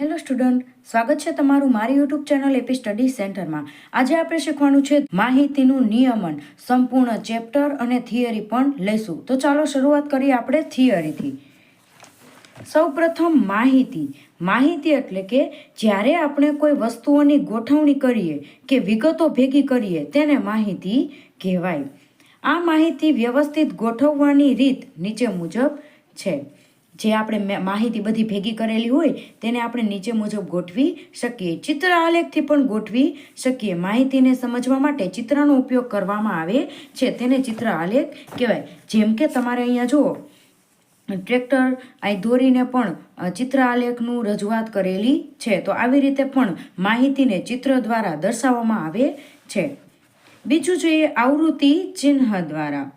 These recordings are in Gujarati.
હેલો સ્ટુડન્ટ, સ્વાગત છે તમારું મારી યુટ્યુબ ચેનલ એપી સ્ટડી સેન્ટરમાં. આજે આપણે શીખવાનું છે માહિતીનું નિયમન. સંપૂર્ણ ચેપ્ટર અને થિયરી પણ લઈશું. તો ચાલો શરૂઆત કરીએ આપણે થિયરીથી. સૌપ્રથમ માહિતી. માહિતી એટલે કે જ્યારે આપણે કોઈ વસ્તુઓની ગોઠવણી કરીએ કે વિગતો ભેગી કરીએ, તેને માહિતી કહેવાય. આ માહિતી વ્યવસ્થિત ગોઠવવાની રીત નીચે મુજબ છે. જે આપણે માહિતી બધી ભેગી કરેલી હોય, તેને આપણે નીચે મુજબ ગોઠવી શકીએ. ચિત્ર આલેખથી પણ ગોઠવી શકીએ. માહિતીને સમજવા માટે ચિત્રનો ઉપયોગ કરવામાં આવે છે. તેને ચિત્ર આલેખ કહેવાય. જેમ કે તમારે અહીંયા જુઓ, ટ્રેક્ટર આ દોરીને પણ ચિત્ર આલેખનું રજૂઆત કરેલી છે. તો આવી રીતે પણ માહિતીને ચિત્ર દ્વારા દર્શાવવામાં આવે છે. બીજું જોઈએ આવૃત્તિ ચિહ્ન દ્વારા.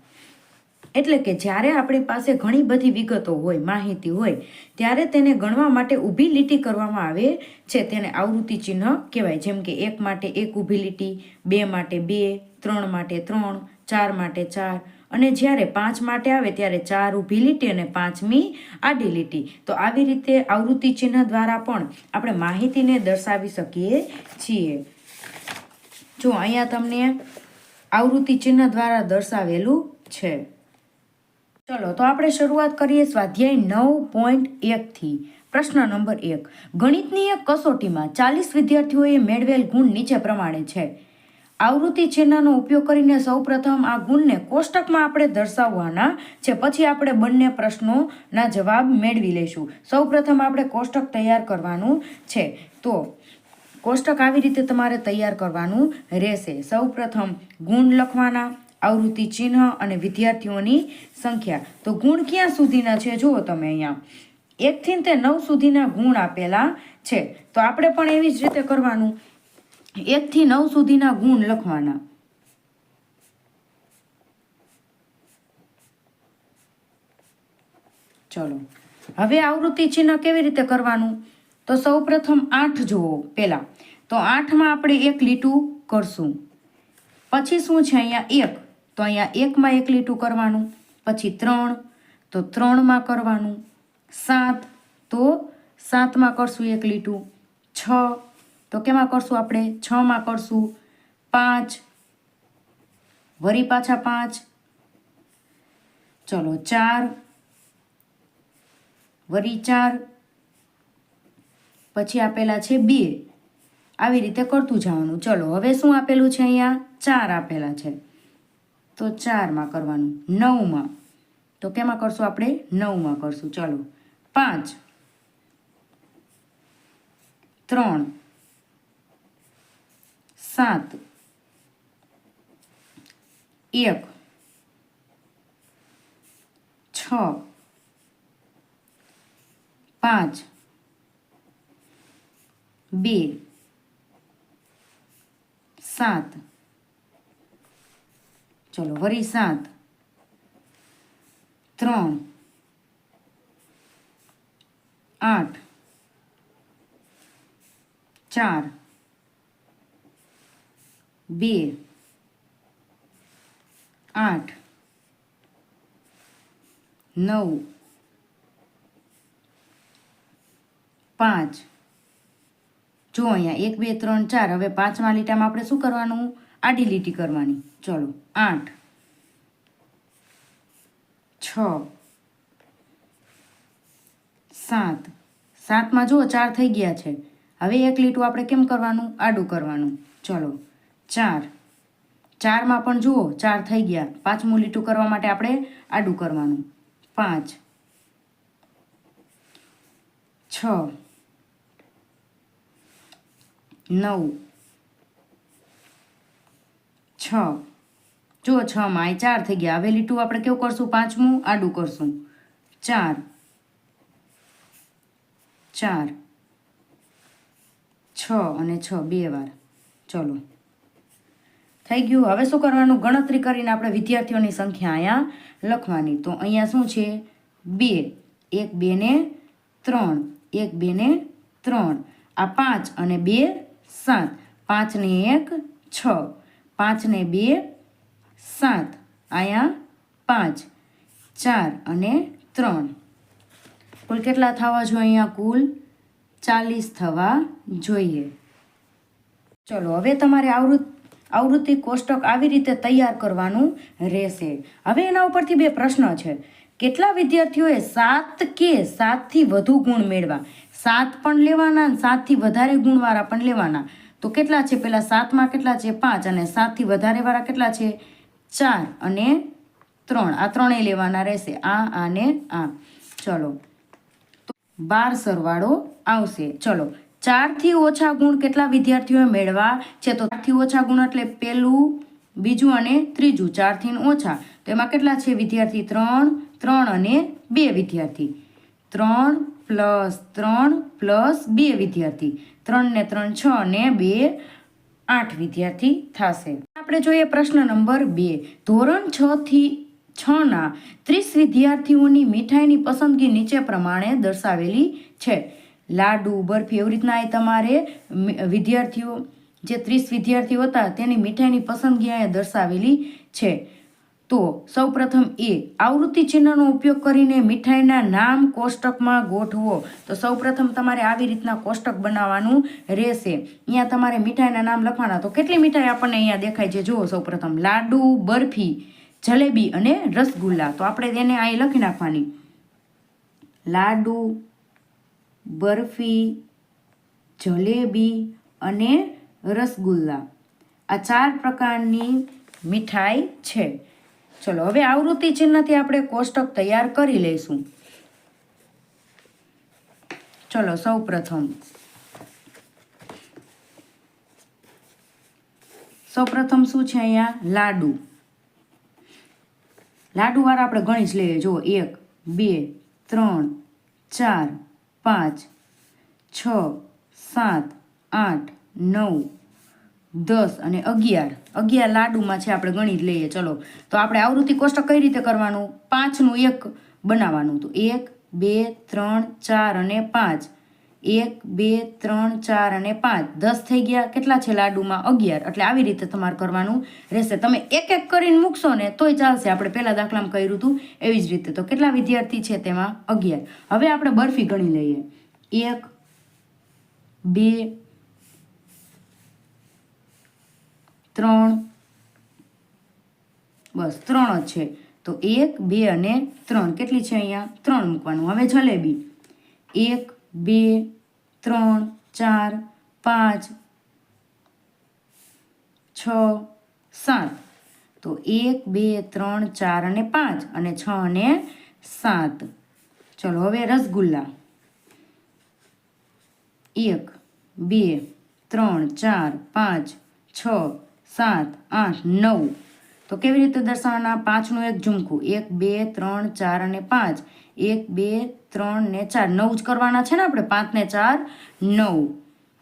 એટલે કે જ્યારે આપણી પાસે ઘણી બધી વિગતો હોય, માહિતી હોય, ત્યારે તેને ગણવા માટે ઊભી લીટી કરવામાં આવે છે. તેને આવૃત્તિ ચિહ્ન કહેવાય. જેમ કે એક માટે એક ઊભી લીટી, બે માટે બે, ત્રણ માટે ત્રણ, ચાર માટે ચાર. અને જ્યારે પાંચ માટે આવે, ત્યારે ચાર ઊભી લીટી અને પાંચમી આડી લીટી. તો આવી રીતે આવૃત્તિ ચિહ્ન દ્વારા પણ આપણે માહિતીને દર્શાવી શકીએ છીએ. જો અહીંયા તમને આવૃત્તિ ચિહ્ન દ્વારા દર્શાવેલું છે. ચલો, તો આપણે શરૂઆત કરીએ સ્વાધ્યાય નવ પોઈન્ટ એકથી પ્રશ્ન નંબર એક. ગણિતની એક કસોટીમાં ચાલીસ વિદ્યાર્થીઓએ મેળવેલ ગુણ નીચે પ્રમાણે છે. આવૃત્તિ ચિહ્નનો ઉપયોગ કરીને સૌપ્રથમ આ ગુણને કોષ્ટકમાં આપણે દર્શાવવાના છે. પછી આપણે બંને પ્રશ્નોના જવાબ મેળવી લઈશું. સૌપ્રથમ આપણે કોષ્ટક તૈયાર કરવાનું છે. તો, કોષ્ટક આવી રીતે તમારે તૈયાર કરવાનું રહેશે. સૌપ્રથમ ગુણ લખવાના. આવૃત્તિ ચિહ્ન અને વિદ્યાર્થીઓની સંખ્યા. તો ગુણ ક્યાં સુધીના છે? જુઓ તમે અહીંયા. એકથી તે નવ સુધીના ગુણ આપેલા છે. તો આપણે પણ એવી જ રીતે કરવાનું. એકથી નવ સુધીના ગુણ લખવાના. ચલો. હવે આવૃત્તિ ચિહ્ન કેવી રીતે કરવાનું? તો સૌ પ્રથમ આઠ જુઓ પહેલાં. તો આઠમાં આપણે એક લીટું કરશું. પછી શું છે અહીંયા? એક. તો અહીંયા એકમાં એક લીટું કરવાનું, પછી ત્રણ, તો ત્રણમાં કરવાનું સાત, તો સાતમાં કરશું એક લીટું, છ, તો કેમાં કરશું આપણે? છમાં કરશું પાંચ, વરી પાછા પાંચ, ચલો ચાર, વરી ચાર, પછી આપેલા છે બે. આવી રીતે કરતું જવાનું. ચલો, હવે શું આપેલું છે અહીંયા? ચાર આપેલા છે. તો ચારમાં કરવાનું. નવમાં. તો કેમાં કરશું આપણે? નવમાં કરશું. ચાલો. પાંચ. ત્રણ. સાત. એક. છ. પાંચ. બે. સાત. ચલો, વરી સાત. ત્રણ. આઠ. ચાર. બે. આઠ. નવ. પાંચ. જો અહીંયા એક, બે, ત્રણ, ચાર, હવે પાંચમા લીટામાં આપણે શું કરવાનું? આડી લીટી કરવાની. ચલો, આઠ, છ, સાત. સાતમાં જુઓ, ચાર થઈ ગયા છે. હવે એક લીટું આપણે કેમ કરવાનું? આડું કરવાનું. ચલો, ચાર. ચારમાં પણ જુઓ, ચાર થઈ ગયા. પાંચમું લીટું કરવા માટે આપણે આડું કરવાનું. પાંચ, છ, નવ, છ જો છ માં ચાર થઈ ગયા. હવે લીટું આપણે કેવું કરશું? પાંચમું, આડું કરશું. ચાર. ચાર. છ અને છ, બે વાર. ચલો. થઈ ગયું. હવે શું કરવાનું? ગણતરી કરીને આપણે વિદ્યાર્થીઓની સંખ્યા અહીંયા લખવાની. તો અહીંયા શું છે? બે. એક, બે ને ત્રણ. એક, બે ને ત્રણ. આ પાંચ અને બે, સાત. પાંચ ને એક, છ. પાંચ ને બે સાત, અહીંયા પાંચ, ચાર અને ત્રણ. કુલ કેટલા થવા જોઈએ અહીંયા? કુલ ચાલીસ થવા જોઈએ. ચલો, હવે તમારે આવૃત્ત આવૃત્તિ કોષ્ટક આવી રીતે તૈયાર કરવાનું રહેશે. હવે એના ઉપરથી બે પ્રશ્ન છે. કેટલા વિદ્યાર્થીઓએ સાત કે સાતથી વધુ ગુણ મેળવા સાત પણ લેવાના અને સાતથી વધારે ગુણવાળા પણ લેવાના. તો કેટલા છે? પહેલાં સાતમાં કેટલા છે? પાંચ અને સાતથી વધારે વાળા કેટલા છે? ચાર અને ત્રણ. આ ત્રણેય લેવાના રહેશે. આ અને આ. ચલો. બાર સરવાળો આવશે. ચલો. ચારથી ઓછા ગુણ કેટલા વિદ્યાર્થીઓએ મેળવા છે? તો ચારથી ઓછા ગુણ એટલે પહેલું, બીજું અને ત્રીજું. ચારથી ઓછા. તો એમાં કેટલા છે વિદ્યાર્થી? ત્રણ ત્રણ અને બે વિદ્યાર્થી. ત્રણ પ્લસ ત્રણ પ્લસ બે વિદ્યાર્થી. ત્રણ ને ત્રણ છ અને બે આઠ વિદ્યાર્થી થશે. આપણે જોઈએ પ્રશ્ન નંબર બે. ધોરણ છ થી છ ના ત્રીસ વિદ્યાર્થીઓની મીઠાઈની પસંદગી નીચે પ્રમાણે દર્શાવેલી છે. લાડુ, બરફી એવી રીતના એ તમારે વિદ્યાર્થીઓ, જે ત્રીસ વિદ્યાર્થીઓ હતા, તેની મીઠાઈની પસંદગી અહીંયા દર્શાવેલી છે. તો સૌપ્રથમ એ આવૃત્તિ ચિહ્નનો ઉપયોગ કરીને મીઠાઈના નામ કોષ્ટકમાં ગોઠવો. તો સૌપ્રથમ તમારે આવી રીતના કોષ્ટક બનાવવાનું રહેશે. અહીંયા તમારે મીઠાઈના નામ લખવાના. તો કેટલી મીઠાઈ આપણને અહીંયા દેખાય છે? જુઓ સૌપ્રથમ, લાડુ, બરફી, જલેબી અને રસગુલ્લા. તો આપણે તેને અહીં લખી નાખવાની. લાડુ, બરફી, જલેબી અને રસગુલ્લા. આ ચાર પ્રકારની મીઠાઈ છે. ચલો, હવે આવૃત્તિ ચિહ્નથી આપણે કોષ્ટક તૈયાર કરી લઈશું. ચલો સૌ પ્રથમ સૌ પ્રથમ શું છે અહીંયા? લાડુ. લાડુવાળા આપણે ગણી જ લઈએ. જુઓ, એક, બે, ત્રણ, ચાર, પાંચ, છ, સાત, આઠ, નવ દસ અને અગિયાર. અગિયાર લાડુમાં છે આપણે ગણી જ લઈએ. ચલો. તો આપણે આવૃત્તિ કોષ્ટક કઈ રીતે કરવાનું? પાંચનું એક બનાવવાનું. તો એક, બે, ત્રણ, ચાર અને પાંચ. એક, બે, ત્રણ, ચાર અને પાંચ. દસ થઈ ગયા. કેટલા છે લાડુમાં? અગિયાર. એટલે આવી રીતે તમારે કરવાનું રહેશે. તમે એક એક કરીને મૂકશો ને તોય ચાલશે. આપણે પહેલાં દાખલામાં કર્યું હતું. એવી જ રીતે. તો કેટલા વિદ્યાર્થી છે તેમાં? અગિયાર. હવે આપણે બરફી ગણી લઈએ. એક, બે ત્રણ. બસ, ત્રણ જ છે. તો એક, બે અને ત્રણ. કેટલી છે અહીંયા? ત્રણ મૂકવાનું. હવે જલેબી. એક, બે, ત્રણ, ચાર, પાંચ, છ, સાત. તો એક, બે, ત્રણ, ચાર અને પાંચ અને છ અને સાત. ચલો, હવે રસગુલ્લા. એક, બે, ત્રણ, ચાર, પાંચ, છ સાત, આઠ, નવ. તો કેવી રીતે દર્શાવવાના? પાંચનું એક ઝુમખું. એક, બે, ત્રણ, ચાર અને પાંચ. એક, બે, ત્રણ ને ચાર. નવ જ કરવાના છે ને આપણે? પાંચ ને ચાર, નવ.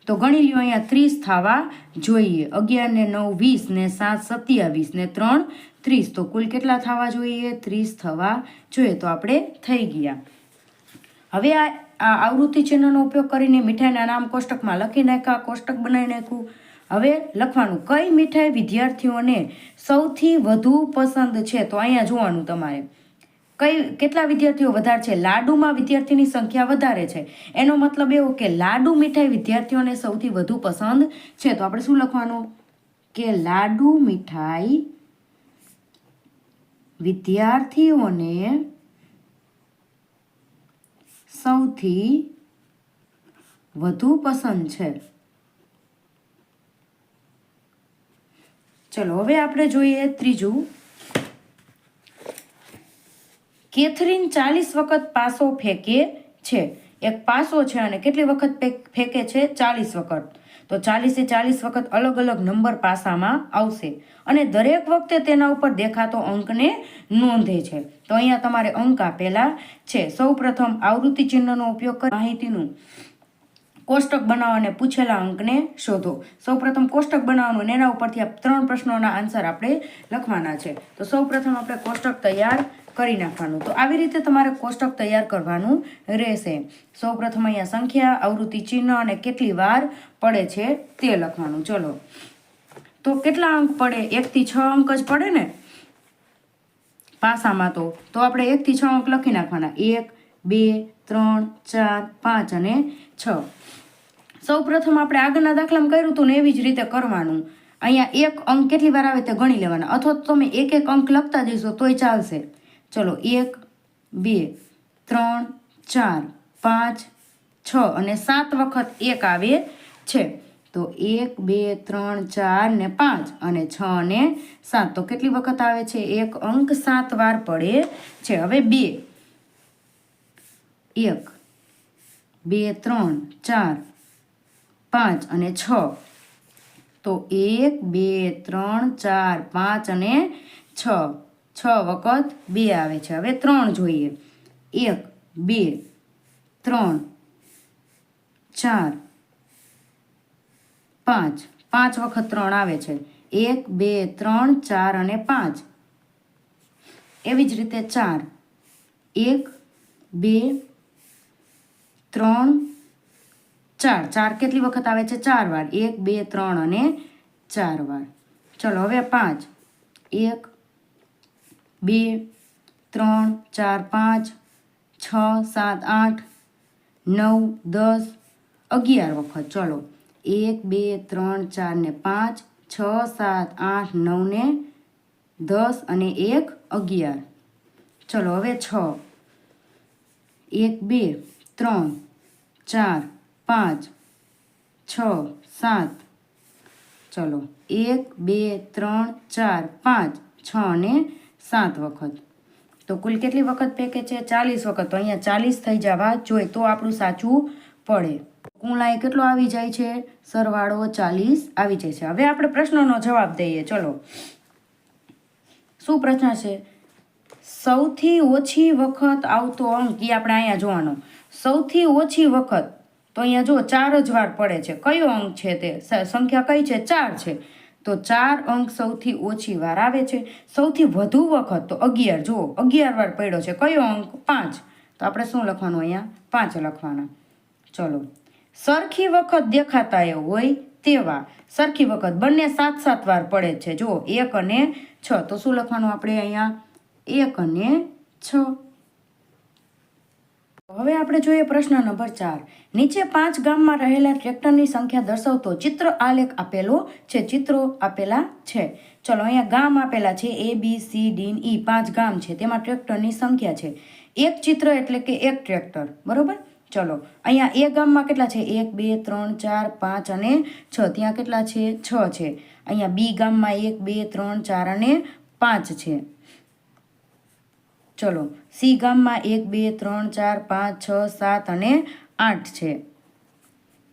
તો ગણી લ્યો અહીંયા ત્રીસ થવા જોઈએ. અગિયાર ને નવ, વીસ ને સાત, સત્યાવીસ ને ત્રણ, ત્રીસ. તો કુલ કેટલા થવા જોઈએ? ત્રીસ થવા જોઈએ. તો આપણે થઈ ગયા. હવે આ આવૃત્તિ ચિહ્નનો ઉપયોગ કરીને મીઠાઈના નામ કોષ્ટકમાં લખી નાખ્યા. કોષ્ટક બનાવી નાખ્યું. હવે લખવાનું, કઈ મીઠાઈ વિદ્યાર્થીઓને સૌથી વધુ પસંદ છે? તો અહીંયા જોવાનું તમારે. કઈ, કેટલા વિદ્યાર્થીઓ વધારે છે? લાડુમાં વિદ્યાર્થીની સંખ્યા વધારે છે. એનો મતલબ એવો કે લાડુ મીઠાઈ વિદ્યાર્થીઓને સૌથી વધુ પસંદ છે. તો આપણે શું લખવાનું? કે લાડુ મીઠાઈ વિદ્યાર્થીઓને સૌથી વધુ પસંદ છે. ચલો, હવે આપણે જોઈએ ત્રીજું. કેથરીન ચાલીસ વખત પાસો ફેંકે છે. એક પાસો છે અને કેટલી વખત ફેંકે છે? ચાલીસ વખત. તો ચાલીસે ચાલીસ વખત અલગ અલગ નંબર પાસામાં આવશે. અને દરેક વખતે તેના ઉપર દેખાતો અંકને નોંધે છે. તો અહીંયા તમારે અંક આપેલા છે. સૌ પ્રથમ આવૃત્તિ ચિહ્નનો ઉપયોગ કરી માહિતીનું કોષ્ટક બનાવવાને પૂછેલા અંકને શોધો. સૌપ્રથમ કોષ્ટક બનાવવાનું એના ઉપરથી આ ત્રણ પ્રશ્નોના આન્સર આપણે લખવાના છે. તો સૌપ્રથમ આપણે કોષ્ટક તૈયાર કરી નાખવાનું. તો આવી રીતે તમારે કોષ્ટક તૈયાર કરવાનું રહેશે. સૌપ્રથમ અહીંયા સંખ્યા, આવૃત્તિ ચિહ્ન અને કેટલી વાર પડે છે તે લખવાનું. ચલો. તો કેટલા અંક પડે? એકથી છ અંક જ પડે ને? પાસામાં તો. તો આપણે એકથી છ અંક લખી નાખવાના. એક બે, ત્રણ, ચાર, પાંચ અને છ. સૌ પ્રથમ આપણે આગળના દાખલામાં કર્યું હતું ને એવી જ રીતે કરવાનું. અહીંયા એક અંક કેટલી વાર આવે તે ગણી લેવાના. અથવા તો તમે એક એક અંક લખતા જઈશો તોય ચાલશે. ચલો, એક, બે, ત્રણ, ચાર, પાંચ, છ અને સાત વખત એક આવે છે. તો એક, બે, ત્રણ, ચાર ને પાંચ અને છ ને સાત. તો કેટલી વખત આવે છે? એક અંક સાત વાર પડે છે. હવે બે. એક, બે, ત્રણ, ચાર, પાંચ અને છ. તો એક, બે, ત્રણ, ચાર, પાંચ અને છ. છ વખત બે આવે છે. હવે ત્રણ જોઈએ. એક, બે, ત્રણ, ચાર, પાંચ. પાંચ વખત ત્રણ આવે છે. એક, બે, ત્રણ, ચાર અને પાંચ. એવી જ રીતે ચાર. એક, બે ત્રણ, ચાર. ચાર કેટલી વખત આવે છે? ચાર વાર. એક, બે, ત્રણ અને ચાર વાર. ચલો, હવે પાંચ. એક, બે, ત્રણ, ચાર, પાંચ, છ, સાત, આઠ, નવ, દસ, અગિયાર વખત. ચલો. એક, બે, ત્રણ, ચાર ને પાંચ, છ, સાત, આઠ, નવ ને દસ અને એક, અગિયાર. ચલો, હવે છ. એક, બે, ત્રણ. ચાર, પાંચ, છ, સાત. ચલો, એક, બે, ત્રણ, ચાર, પાંચ, છ અને સાત વખત. તો કુલ કેટલી વખત પેકે છે? ચાલીસ વખત. તો અહીંયા ચાલીસ થઈ જવા જોઈએ તો આપણું સાચું પડે. કુલાએ કેટલો આવી જાય છે? સરવાળો ચાલીસ આવી જાય છે. હવે આપણે પ્રશ્નનો જવાબ દઈએ. ચલો. શું પ્રશ્ન છે? સૌથી ઓછી વખત આવતો અંક એ આપણે અહીંયા જોવાનો. સૌથી ઓછી વખત, તો અહીંયા જો ચાર જ વાર પડે છે. કયો અંક છે તે? સંખ્યા કઈ છે? ચાર છે. તો ચાર અંક સૌથી ઓછી વાર આવે છે. સૌથી વધુ વખત, તો અગિયાર. જુઓ, અગિયાર વાર પડ્યો છે. કયો અંક? પાંચ. તો આપણે શું લખવાનું અહીંયા? પાંચ લખવાના. ચલો. સરખી વખત દેખાતા એ હોય તેવા. સરખી વખત બંને સાત સાત વાર પડે છે. જુઓ, એક અને છ. તો શું લખવાનું આપણે અહીંયા? એક અને છ. હવે આપણે જોઈએ પ્રશ્ન નંબર ચાર. નીચે પાંચ ગામમાં રહેલા ટ્રેક્ટરની સંખ્યા દર્શાવતો ચિત્ર આલેખ આપેલો છે. ચિત્રો આપેલા છે. ચલો, અહીંયા ગામ આપેલા છે. એ બી સી ડી ઈ પાંચ ગામ છે. તેમાં ટ્રેક્ટરની સંખ્યા છે. એક ચિત્ર એટલે કે એક ટ્રેક્ટર. બરોબર? ચલો, અહીંયા એ ગામમાં કેટલા છે? એક, બે, ત્રણ, ચાર, પાંચ અને છ. ત્યાં કેટલા છે? છ છે. અહીંયા બી ગામમાં એક, બે, ત્રણ, ચાર અને પાંચ છે. ચલો. સી ગામમાં એક, બે, ત્રણ, ચાર, પાંચ, છ, સાત અને આઠ છે.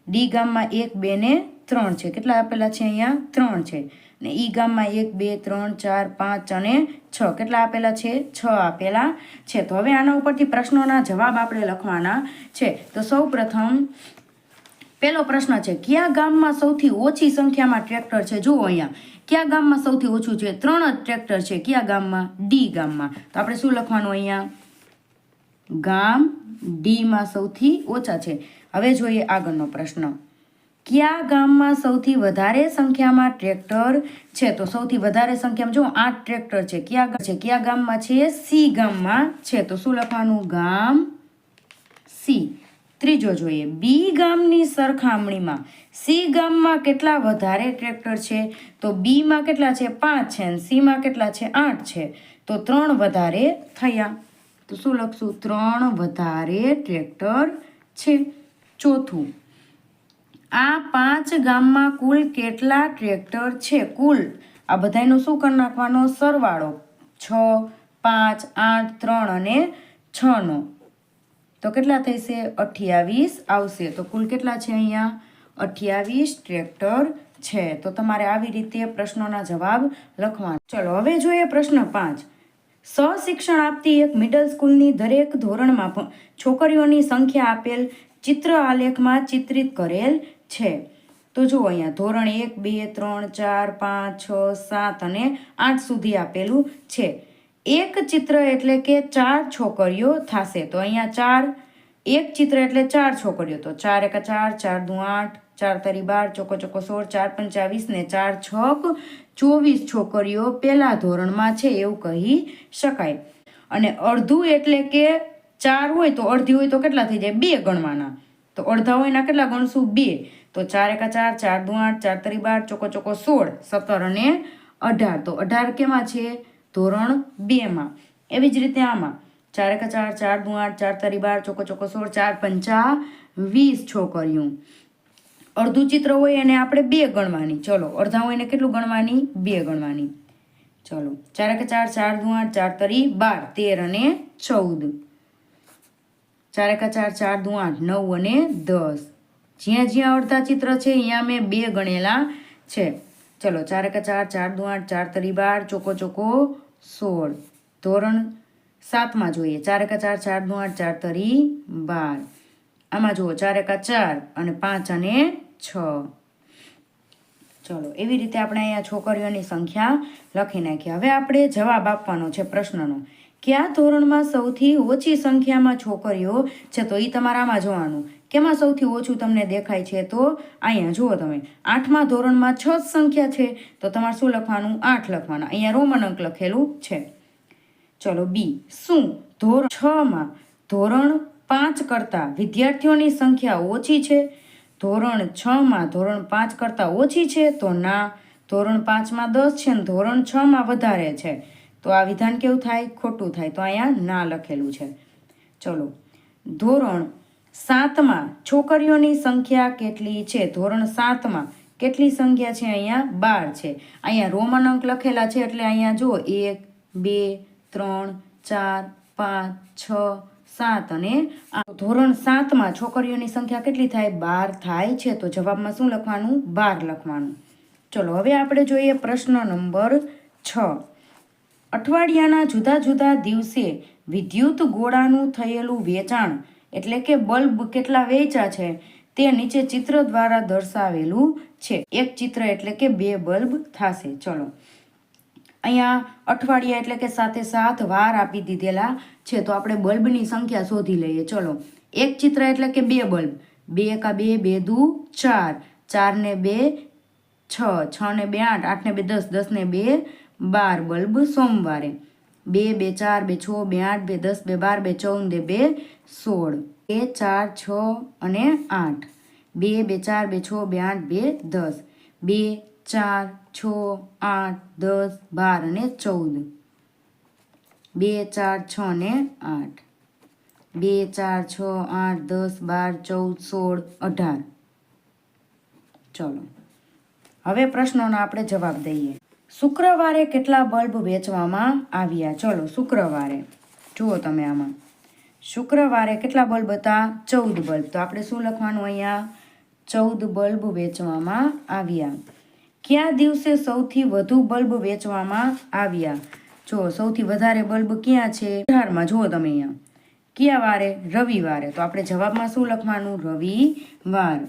ડી ગામમાં એક, બે ને ત્રણ છે. કેટલા આપેલા છે અહીંયા? ત્રણ છે. ને ઈ ગામમાં એક, બે, ત્રણ, ચાર, પાંચ અને છ. કેટલા આપેલા છે? છ આપેલા છે. તો હવે આના ઉપરથી પ્રશ્નોના જવાબ આપણે લખવાના છે. તો સૌ પ્રથમ પહેલો પ્રશ્ન છે, કયા ગામમાં સૌથી ઓછી સંખ્યામાં ટ્રેક્ટર છે? જુઓ અહીંયા. કયા ગામમાં સૌથી ઓછું છે? ત્રણ જ ટ્રેક્ટર છે. કયા ગામમાં? ડી ગામમાં. તો આપણે શું લખવાનું અહીંયા? ગામ ડીમાં સૌથી ઓછા છે. હવે જોઈએ આગળનો પ્રશ્ન. કયા ગામમાં સૌથી વધારે સંખ્યામાં ટ્રેક્ટર છે? તો સૌથી વધારે સંખ્યામાં જો આઠ ટ્રેક્ટર છે, કયા છે? કયા ગામમાં છે? સી ગામમાં છે. તો શું લખવાનું? ગામ સી ત્રીજો જોઈએ. બી ગામની સરખામણીમાં સી ગામમાં કેટલા વધારે ટ્રેક્ટર છે? તો બીમાં કેટલા છે? પાંચ છે અને સીમાં કેટલા છે? આઠ છે. તો ત્રણ વધારે થયા. તો શું લખશું? ત્રણ વધારે ટ્રેક્ટર છે. ચોથું. આ પાંચ ગામમાં કુલ કેટલા ટ્રેક્ટર છે? કુલ. આ બધાનો શું કરી નાખવાનો? સરવાળો. છ, પાંચ, આઠ, ત્રણ અને છનો. તો કેટલા થશે અઠ્યાવીસ. આવશે. તો કુલ કેટલા છે અહીંયા? અઠ્યાવીસ ટ્રેક્ટર છે. તો તમારે આવી રીતે પ્રશ્નોના જવાબ લખવાના. ચલો, હવે જોઈએ પ્રશ્ન પાંચ. સશિક્ષણ આપતી એક મિડલ સ્કૂલની દરેક ધોરણમાં છોકરીઓની સંખ્યા આપેલ ચિત્ર આલેખમાં ચિત્રિત કરેલ છે. તો જુઓ અહીંયા, ધોરણ એક, બે, ત્રણ, ચાર, પાંચ, છ, સાત અને આઠ સુધી આપેલું છે. એક ચિત્ર એટલે કે ચાર છોકરીઓ થશે. તો અહીંયા ચાર, એક ચિત્ર એટલે ચાર છોકરીઓ. તો ચાર એકા ચાર ચાર દુ આઠ, ચાર તરી બાર, ચોકો ચોકો સોળ, ચાર પંચાવીસ ને ચાર છક ચોવીસ છોકરીઓ પહેલાં ધોરણમાં છે એવું કહી શકાય. અને અડધું એટલે કે ચાર હોય તો અડધી હોય તો કેટલા થઈ જાય? બે ગણવાના. તો અડધા હોય એના કેટલા ગણશું? બે. તો ચાર એકા ચાર ચાર દુ આઠ, ચાર તરી બાર, ચોકો ચોકો સોળ, સત્તર અને અઢાર. તો અઢાર કેમાં છે? ધોરણ બેમાં. એવી જ રીતે આમાં. ચાર એકા ચાર ચાર દુ આઠ, ચાર તરી બાર, ચોકો ચોકો સોળ, ચાર પંચા વીસ છોકરીઓ. અડધું ચિત્ર હોય એને આપણે બે ગણવાની. ચલો, અડધા હોય એને કેટલું ગણવાની? બે ગણવાની. ચલો, ચાર કે ચાર ચાર દુ આઠ, ચાર તરી બાર, તેર અને ચૌદ. ચાર એકા ચાર ચાર દુ આઠ, નવ અને દસ. જ્યાં જ્યાં અડધા ચિત્ર છે, અહીંયા મેં બે ગણેલા છે. ચલો, ચાર એકા ચાર ચાર દુ આઠ, ચાર તરી બાર, ચોકો ચોકો સોળ. ધોરણ સાતમાં જોઈએ. ચાર એકા ચારનું આઠ, ચાર તરી બાર. આમાં જુઓ, ચાર એકા ચાર અને પાંચ અને છ. ચલો, એવી રીતે આપણે અહીંયા છોકરીઓની સંખ્યા લખી નાખી. હવે આપણે જવાબ આપવાનો છે પ્રશ્નનો. કયા ધોરણમાં સૌથી ઓછી સંખ્યામાં છોકરીઓ છે? તો એ તમારામાં જોવાનું. કેમાં સૌથી ઓછું તમને દેખાય છે તો અહીંયા જુઓ તમે. આઠમા ધોરણમાં છ જ સંખ્યા છે, તો તમારે શું લખવાનું? આઠ લખવાના. અહીંયા રોમન અંક લખેલું છે. ચલો બી. શું? ધોરણ છમાં ધોરણ પાંચ કરતાં વિદ્યાર્થીઓની સંખ્યા ઓછી છે? ધોરણ છમાં ધોરણ પાંચ કરતાં ઓછી છે, તો ના. ધોરણ પાંચમાં દસ છે ને ધોરણ છમાં વધારે છે. તો આ વિધાન કેવું થાય? ખોટું થાય. તો અહીંયા ના લખેલું છે. ચલો. ધોરણ સાતમાં છોકરીઓની સંખ્યા કેટલી છે? ધોરણ સાતમાં કેટલી સંખ્યા છે અહીંયા? બાર છે. અહીંયા રોમન અંક લખેલા છે એટલે અહીંયા જુઓ, એક, બે, ત્રણ, ચાર, પાંચ, છ, સાત અને ધોરણ સાતમાં છોકરીઓની સંખ્યા કેટલી થાય? બાર થાય છે. તો જવાબમાં શું લખવાનું? બાર લખવાનું. ચલો, હવે આપણે જોઈએ પ્રશ્ન નંબર છ. અઠવાડિયાના જુદા જુદા દિવસે વિદ્યુત ગોળાનું થયેલું વેચાણ એટલે કે બલ્બ કેટલા વેચા છે તે નીચે ચિત્ર દ્વારા દર્શાવેલું છે. એક ચિત્ર એટલે કે બે બલ્બ થશે. ચલો. અહીંયા અઠવાડિયા એટલે કે સાથે સાત વાર આપી દીધેલા છે. તો આપણે બલ્બની સંખ્યા શોધી લઈએ. ચલો. એક ચિત્ર એટલે કે બે બલ્બ. બે એકા બે બે દુ, ચાર. ચાર ને બે, છ. છ ને બે, આઠ. આઠ ને બે, દસ. દસ ને બે, બાર બલ્બ સોમવારે. બે બે, ચાર, બે, છ, બે, આઠ, બે, દસ, બે, બાર, બે, ચૌદ, બે સોળ, બે, ચાર, છ અને આઠ, બે બે, ચાર, બે, છ, બે, આઠ, બે, દસ, બે, ચાર, છ, આઠ, દસ, બાર અને ચૌદ, બે, ચાર, છ ને આઠ, બે, ચાર, છ, આઠ, દસ, બાર, ચૌદ, સોળ, અઢાર. ચલો. હવે પ્રશ્નોનો આપણે જવાબ દઈએ. શુક્રવારે કેટલા બલ્બ વેચવામાં આવ્યા? ચલો, શુક્રવારે. જુઓ તમે આમાં. શુક્રવારે કેટલા બલ્બ હતા? ચૌદ બલ્બ. તો આપણે શું લખવાનું અહીંયા? ચૌદ બલ્બ વેચવામાં આવ્યા. કયા દિવસે સૌથી વધુ બલ્બ વેચવામાં આવ્યા? જો સૌથી વધારે બલ્બ ક્યાં છે? અઢારમાં જુઓ તમે અહીંયા. કયા વારે? રવિવારે. તો આપણે જવાબમાં શું લખવાનું? રવિવાર.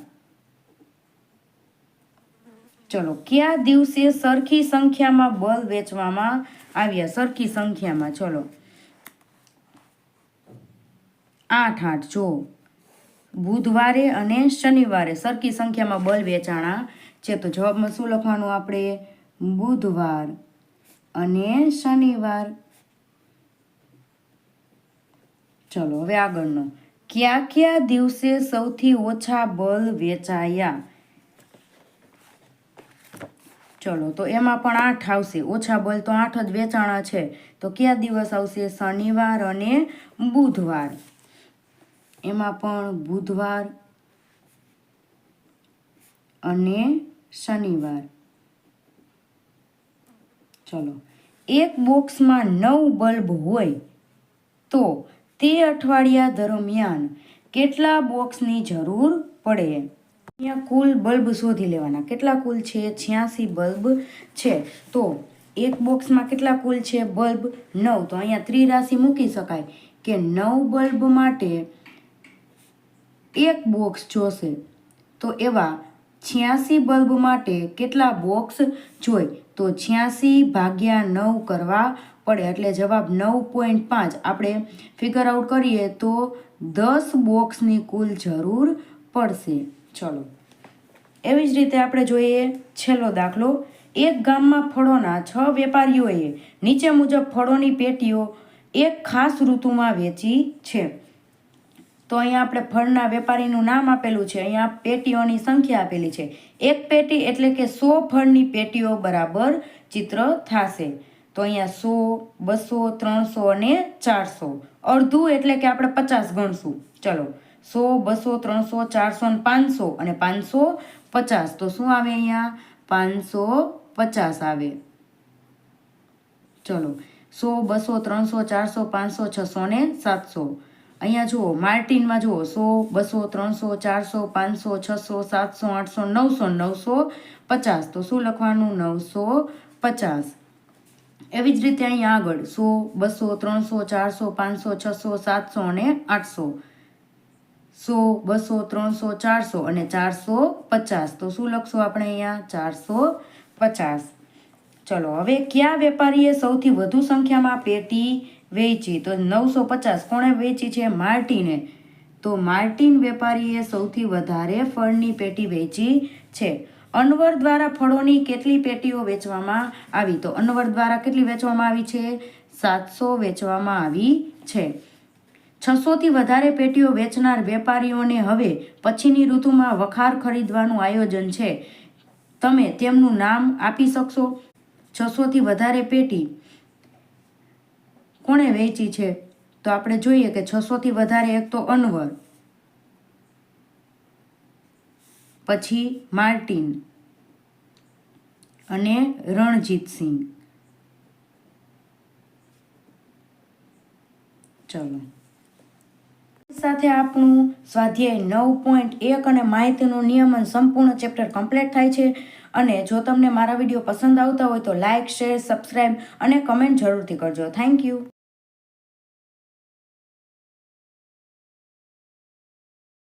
ચલો, કયા દિવસે સરખી સંખ્યામાં બલ વેચવામાં આવ્યા? સરખી સંખ્યામાં, ચલો. આઠ આઠ, જો. બુધવારે અને શનિવારે સરખી સંખ્યામાં બલ્બ વેચાણા છે, તો જવાબમાં શું લખવાનું આપણે? બુધવાર અને શનિવાર. ચલો, હવે આગળનો. કયા કયા દિવસે સૌથી ઓછા બલ વેચાયા? ચલો, તો એમાં પણ આઠ આવશે. ઓછા બલ્બ તો આઠ જ વેચાણા છે. તો કયા દિવસ આવશે? શનિવાર અને બુધવાર. એમાં પણ બુધવાર અને શનિવાર. ચલો, એક બોક્સમાં નવ બલ્બ હોય તો તે અઠવાડિયા દરમિયાન કેટલા બોક્સની જરૂર પડે? અહીંયા કુલ બલ્બ શોધી લેવાના. કેટલા કુલ છે? છ્યાસી બલ્બ છે. તો એક બોક્સમાં કેટલા કુલ છે? બલ્બ નવ. તો અહીંયા ત્રિરાશિ મૂકી શકાય કે નવ બલ્બ માટે એક બોક્સ જોશે. તો એવા છ્યાસી બલ્બ માટે કેટલા બોક્સ જોઈ તો છ્યાસી ભાગ્યા નવ કરવા પડે. એટલે જવાબ નવ પોઈન્ટ પાંચ. આપણે ફિગર આઉટ કરીએ તો દસ બોક્સની કુલ જરૂર પડશે. ચલો. એવી જ રીતે આપણે જોઈએ છેલ્લો દાખલો. એક ગામમાં ફળોના છ વેપારીઓએ નીચે મુજબ ફળોની પેટીઓ એક ખાસ ઋતુમાં વેચી છે. તો અહીંયા આપણે ફળના વેપારીનું નામ આપેલું છે. અહીંયા પેટીઓની સંખ્યા આપેલી છે. એક પેટી એટલે કે સો ફળની પેટીઓ બરાબર ચિત્ર થશે. તો અહીંયા સો, બસો, ત્રણસો અને ચારસો. અડધું એટલે કે આપણે પચાસ ગણશું. ચલો. સો, બસો, ત્રણસો, ચારસો અને પાંચસો અને પાંચસો પચાસ. તો શું આવે અહીંયા? પાંચસો પચાસ આવે. ચલો. સો, બસો, ત્રણસો, ચારસો, પાંચસો, છસો ને સાતસો. અહીંયા જુઓ, માર્ટિનમાં જુઓ. સો, બસો, ત્રણસો, ચારસો, પાંચસો, છસો, સાતસો, આઠસો, નવસો નવસો પચાસ. તો શું લખવાનું? નવસો પચાસ. એવી જ રીતે અહીંયા આગળ. સો, બસો, ત્રણસો, ચારસો, પાંચસો, છસો, સાતસો અને આઠસો. સો, બસો, ત્રણસો, ચારસો અને ચારસો પચાસ. તો શું લખશું આપણે અહીંયા? ચારસો પચાસ. ચલો, હવે કયા વેપારીએ સૌથી વધુ સંખ્યામાં પેટી વેચી? તો નવસો પચાસ. કોણે વેચી છે? માર્ટિને. તો માર્ટિન વેપારીએ સૌથી વધારે ફળની પેટી વેચી છે. અનવર દ્વારા ફળોની કેટલી પેટીઓ વેચવામાં આવી? તો અનવર દ્વારા કેટલી વેચવામાં આવી છે? સાતસો વેચવામાં આવી છે. છસોથી વધારે પેટીઓ વેચનાર વેપારીઓને હવે પછીની ઋતુમાં વખાર ખરીદવાનું આયોજન છે. તમે તેમનું નામ આપી શકશો? છસોથી વધારે પેટી કોણે વેચી છે? તો આપણે જોઈએ કે છસોથી વધારે એક તો અનવર, પછી માર્ટિન અને રણજીતસિંહ ચલો. સાથે આપણું સ્વાધ્યાય નવ પોઈન્ટ એક અને માહિતીનું નિયમન સંપૂર્ણ ચેપ્ટર કમ્પ્લીટ થાય છે. અને જો તમને મારા વીડિયો પસંદ આવતા હોય તો લાઇક શેર સબસ્ક્રાઈબ અને કમેન્ટ જરૂરથી કરજો. Thank you